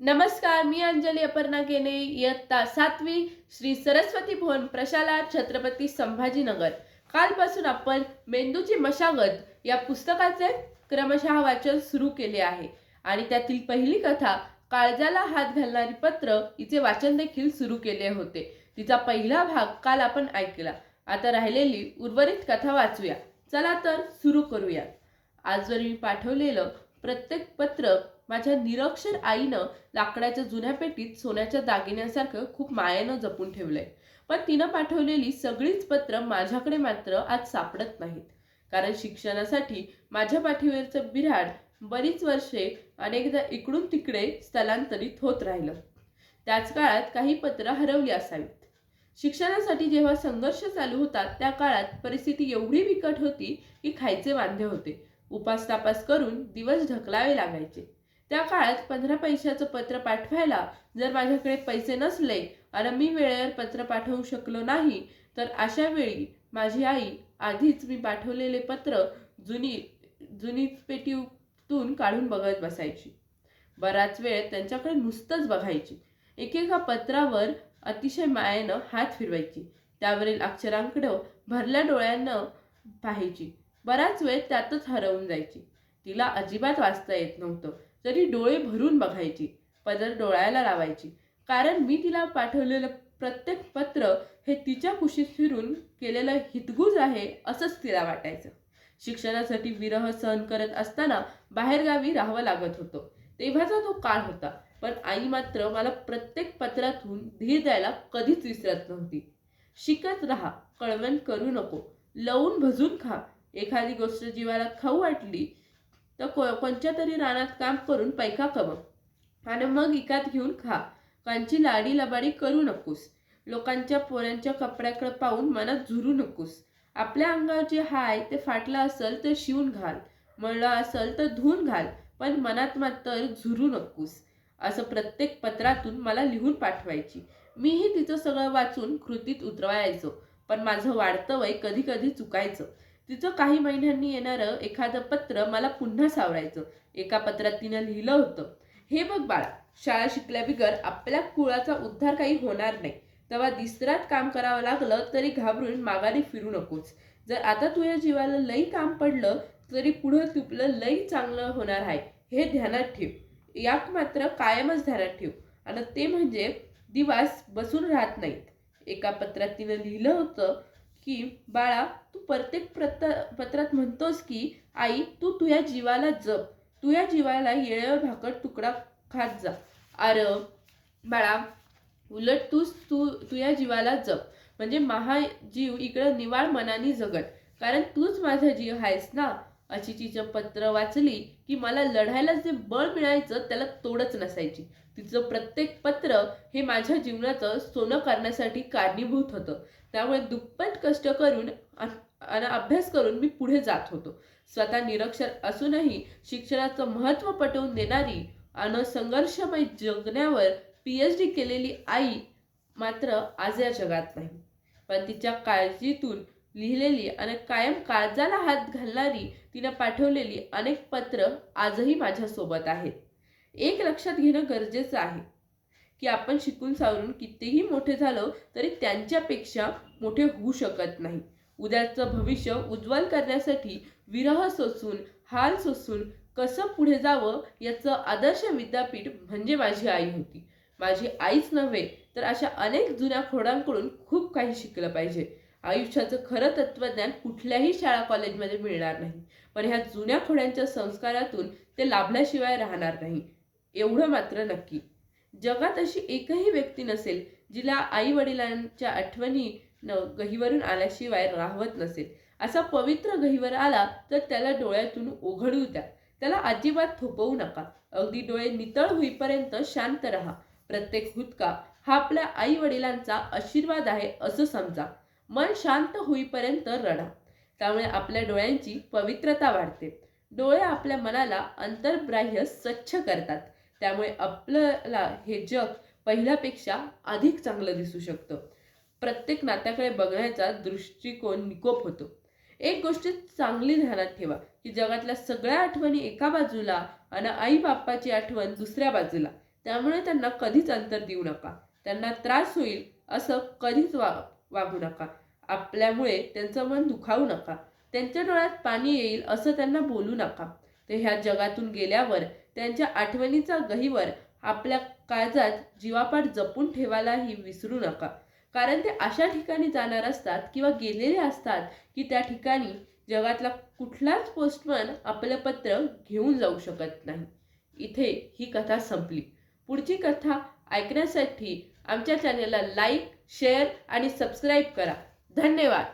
नमस्कार मी अंजली अपर्णा केने इयत्ता सातवी श्री सरस्वती भवन प्रशाला छत्रपती संभाजीनगर. कालपासून आपण मेंदूची मशागत या पुस्तकाचे क्रमशः वाचन सुरू केले आहे. आणि त्यातील पहिली कथा काळजाला हात घालणारी पत्र हिचे वाचन देखील सुरू केले होते. तिचा पहिला भाग काल आपण ऐकला. आता राहिलेली उर्वरित कथा वाचूया. चला तर सुरू करूया आजवर मी पाठवलेलं प्रत्येक पत्र माझ्या निरक्षर आईनं लाकडाच्या जुन्या पेटीत सोन्याच्या दागिन्यासारखं खूप मायेनं जपून ठेवलंय. पण तिनं पाठवलेली सगळीच पत्र माझ्याकडे मात्र आज सापडत नाहीत. कारण शिक्षणासाठी माझ्या पाठीवरचं बिऱ्हाड बरीच वर्षे अनेकदा इकडून तिकडे स्थलांतरित होत राहिलं. त्याच काळात काही पत्र हरवली असावीत. शिक्षणासाठी जेव्हा संघर्ष चालू होता त्या काळात परिस्थिती एवढी बिकट होती की खायचे वांधे होते. उपास तापास करून दिवस ढकलावे लागायचे. त्या काळात पंधरा पैशाचं पत्र पाठवायला जर माझ्याकडे पैसे नसले आणि मी वेळेवर पत्र पाठवू शकलो नाही तर अशा वेळी माझी आई आधीच मी पाठवलेले पत्र जुनी जुनी पेटीतून काढून बघत बसायची. बराच वेळ त्यांच्याकडे नुसतंच बघायची. एकेका पत्रावर अतिशय मायेनं हात फिरवायची. त्यावरील अक्षरांकडं भरल्या डोळ्यानं पाहायची. बराच वेळ त्यातच हरवून जायची. तिला अजिबात वाचता येत नव्हतं. जरी डोळे भरून बघायची पदर डोळ्याला लावायची कारण मी तिला पाठवलेलं प्रत्येक पत्र हे तिच्या कुशीत फिरून केलेलं हितगुज आहे असंच तिला वाटायचं. शिक्षणासाठी विरह सहन करत असताना बाहेरगावी राहावं लागत होतं. तेव्हाचा तो काळ होता पण आई मात्र मला प्रत्येक पत्रातून धीर द्यायला कधीच विसरत नव्हती. शिकत राहा कळवण करू नको लवून भजून खा. एखादी गोष्ट जीवाला खाऊ वाटली तर को कोणत्या तरी रानात काम करून पैका कमव. आणि मग इकात घेऊन खा. कांची लाडी लबाडी करू नकोस. लोकांच्या पोऱ्यांच्या कपड्याकडे पाहून मनात झुरू नकोस. आपल्या अंगावर जे हाय ते फाटलं असेल तर शिवून घाल. मळलं असेल तर धुवून घाल. पण मनात मात्र झुरू नकोस. असं प्रत्येक पत्रातून मला लिहून पाठवायची. मीही तिचं सगळं वाचून कृतीत उतरवायचो. पण माझं वाढतं वय कधी कधी चुकायचं. तिचं काही महिन्यांनी येणारं एखादं पत्र मला पुन्हा सावरायचं. एका पत्रात तिनं लिहिलं होतं. हे बघ बाळा शाळा शिकल्याबिगर आपल्या कुळाचा उद्धार काही होणार नाही. तेव्हा दिसरात काम करावं लागलं तरी घाबरून माघारी फिरू नकोस. जर आता तुझ्या जीवाला लई काम पडलं तरी पुढं तुपलं लई चांगलं होणार आहे. हे ध्यानात ठेव. याक मात्र कायमच ध्यानात ठेव. आणि ते म्हणजे दिवस बसून राहत नाहीत. एका पत्रात तिनं लिहिलं होतं की बाळा तू प्रत्येक प्रत पत्रात म्हणतोस की आई तू तुझ्या जीवाला जप. तुझ्या जीवाला येळेवर भाकर तुकडा खात जा. अरे बाळा उलट तूच तू तुझ्या जीवाला जप. म्हणजे महाजीव इकडं निवाळ मनाने जगत कारण तूच माझा जीव आहेस ना? अशी तिचं पत्र वाचली की मला लढायला जे बळ मिळायचं त्याला तोडच नसायची. तिचं प्रत्येक पत्र हे माझ्या जीवनाचं सोनं करण्यासाठी कारणीभूत होतं. त्यामुळे दुप्पट कष्ट करून आणि अभ्यास करून मी पुढे जात होतो. स्वतः निरक्षर असूनही शिक्षणाचं महत्त्व पटवून देणारी आणि संघर्षमय जगण्यावर पी एच डी केलेली आई मात्र आज या जगात नाही. पण तिच्या काळजीतून लिहिलेली आणि कायम काळजाला हात घालणारी तिनं पाठवलेली अनेक पत्र आजही माझ्यासोबत आहेत. एक लक्षात घेणं गरजेचं आहे की आपण शिकून सावरून कितीही मोठे झालो तरी त्यांच्यापेक्षा मोठे होऊ शकत नाही. उद्याचं भविष्य उज्ज्वल करण्यासाठी विरह सोसून हाल सोसून कसं पुढे जावं याचं आदर्श विद्यापीठ म्हणजे माझी आई होती. माझी आईच नव्हे तर अशा अनेक जुन्या खोडांकडून खूप काही शिकलं पाहिजे. आयुष्याचं खरं तत्त्वज्ञान कुठल्याही शाळा कॉलेजमध्ये मिळणार नाही. पण ह्या जुन्या खोड्यांच्या संस्कारातून ते लाभल्याशिवाय राहणार नाही. एवढं मात्र नक्की. जगात अशी एकही व्यक्ती नसेल जिला आई वडिलांच्या आठवणी न गहीवरून आल्याशिवाय राहवत नसेल. असा पवित्र गहीवर आला तर त्याला डोळ्यातून ओघळू द्या. त्याला अजिबात थोपवू नका. अगदी डोळे नितळ होईपर्यंत शांत राहा. प्रत्येक हुदका हा आपल्या आई वडिलांचा आशीर्वाद आहे असं समजा. मन शांत होईपर्यंत रडा. त्यामुळे आपल्या डोळ्यांची पवित्रता वाढते. डोळे आपल्या मनाला अंतर्बाह्य स्वच्छ करतात. त्यामुळे आपल्याला हे जग पहिल्यापेक्षा अधिक चांगलं दिसू शकतं. प्रत्येक नात्याकडे बघण्याचा दृष्टिकोन निकोप होतो. एक गोष्ट चांगली ध्यानात ठेवा की जगातल्या सगळ्या आठवणी एका बाजूला आणि आई बाप्पाची आठवण दुसऱ्या बाजूला. त्यामुळे त्यांना कधीच अंतर देऊ नका. त्यांना त्रास होईल असं कधीच वा वागू नका. आपल्यामुळे त्यांचं मन दुखावू नका. त्यांच्या डोळ्यात पाणी येईल असं त्यांना बोलू नका. ते ह्या जगातून गेल्यावर त्यांच्या आठवणीचा गहीवर आपल्या काळजात जीवापाठ जपून ठेवायलाही विसरू नका. कारण ते अशा ठिकाणी जाणार असतात किंवा गेलेले असतात की त्या ठिकाणी जगातला कुठलाच पोस्टमन आपलं पत्र घेऊन जाऊ शकत नाही. इथे ही कथा संपली. पुढची कथा ऐकण्यासाठी आमच्या चॅनेलला लाईक शेअर आणि सबस्क्राईब करा. धन्यवाद.